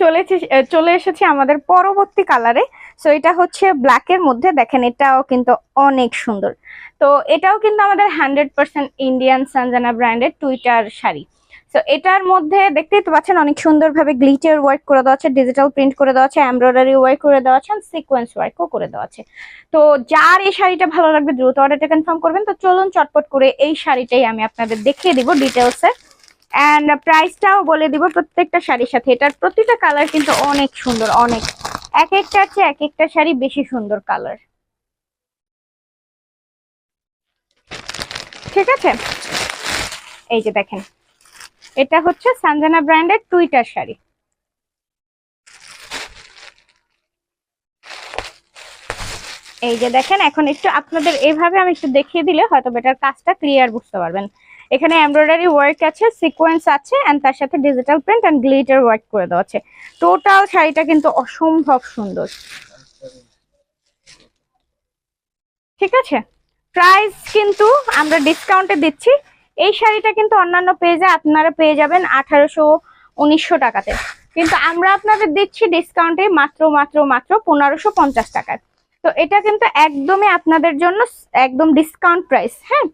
চলে এসে- আহ, চলে এসেছি আমাদের পরবর্তী কালারে সো এটা হচ্ছে ব্ল্যাকের মধ্যে। দেখেন এটাও কিন্তু অনেক সুন্দর। তো এটাও কিন্তু আমাদের হান্ড্রেড পার্সেন্ট ইন্ডিয়ান সানজানা ব্র্যান্ডের টুইটার শাড়ি। তো এটার মধ্যে দেখতেই তো পাচ্ছেন অনেক সুন্দরভাবে গ্লিটার ওয়ার্ক করে দেওয়া আছে ডিজিটাল প্রিন্ট করে দেওয়া আছে এমব্রয়ডারি ওয়ার্ক করে দেওয়া আছে সিকোয়েন্স ওয়ার্কও করে দেওয়া আছে। তো যার এই শাড়িটা ভালো লাগবে দ্রুত অর্ডারটা কনফার্ম করবেন। তো চলুন চটপট করে এই শাড়িটাই আমি আপনাদের দেখিয়ে দিব ডিটেলসে অ্যান্ড প্রাইসটাও বলে দিব প্রত্যেকটা শাড়ির সাথে। এটার প্রতিটা কালার কিন্তু অনেক সুন্দর, অনেক। এক একটা আছে এক একটা শাড়ি বেশি সুন্দর কালার ঠিক আছে? এই যে দেখেন। এটা হচ্ছে সানজানা ব্র্যান্ডের টুইটার শাড়ি। এই যে দেখেন, এখন একটু আপনাদের এইভাবে আমি একটু দেখিয়ে দিলে হয়তো এটার কাজটা ক্লিয়ার বুঝতে পারবেন। এখানে এমব্রয়ডারি ওয়ার্ক আছে সিকোয়েন্স আছে এন্ড তার সাথে digital print and glitter work করে দেওয়া আছে। টোটাল শাড়িটা কিন্তু অসম্ভব সুন্দর। ঠিক আছে? প্রাইস কিন্তু আমরা ডিসকাউন্টে দিচ্ছি। এই শাড়িটা কিন্তু অন্যান্য পেজে আপনারা পেয়ে যাবেন আঠারোশো উনিশশো টাকাতে। কিন্তু আমরা আপনাদের দিচ্ছি ডিসকাউন্টে মাত্র মাত্র মাত্র পনেরোশো পঞ্চাশ টাকায়। তো এটা কিন্তু একদমই আপনাদের জন্য একদম ডিসকাউন্ট প্রাইস হ্যাঁ?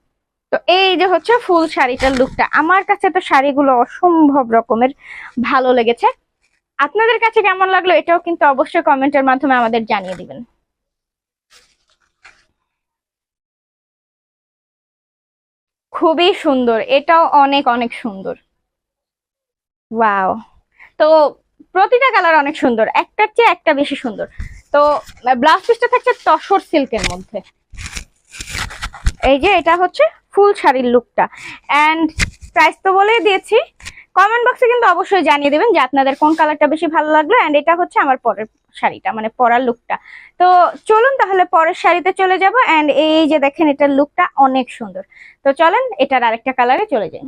তো এই যে হচ্ছে ফুল শাড়িটার লুকটা, আমার কাছে তো শাড়িগুলো অসম্ভব রকমের ভালো লেগেছে। আপনাদের কাছে কেমন লাগল এটাও কিন্তু অবশ্যই কমেন্টের মাধ্যমে আমাদের জানিয়ে দিবেন। খুবই সুন্দর, এটাও অনেক অনেক সুন্দর। ওয়াও। তো প্রতিটা কালার অনেক সুন্দর, একটার চেয়ে একটা বেশি সুন্দর। তো ব্লাউজ পিসটা থাকছে তসর সিল্কের মধ্যে। এই যে এটা হচ্ছে ফুল শাড়ির লুকটা। অ্যান্ড প্রাইস তো বলেই দিয়েছি। কমেন্ট বক্সে কিন্তু অবশ্যই জানিয়ে দেবেন যে আপনাদের কোন কালারটা বেশি ভালো লাগল অ্যান্ড এটা হচ্ছে আমার পরের শাড়িটা মানে পরার লুকটা। তো চলুন তাহলে পরের শাড়িতে চলে যাব অ্যান্ড এই যে দেখেন এটার লুকটা অনেক সুন্দর। তো চলেন এটার আরেকটা কালারে চলে যাই।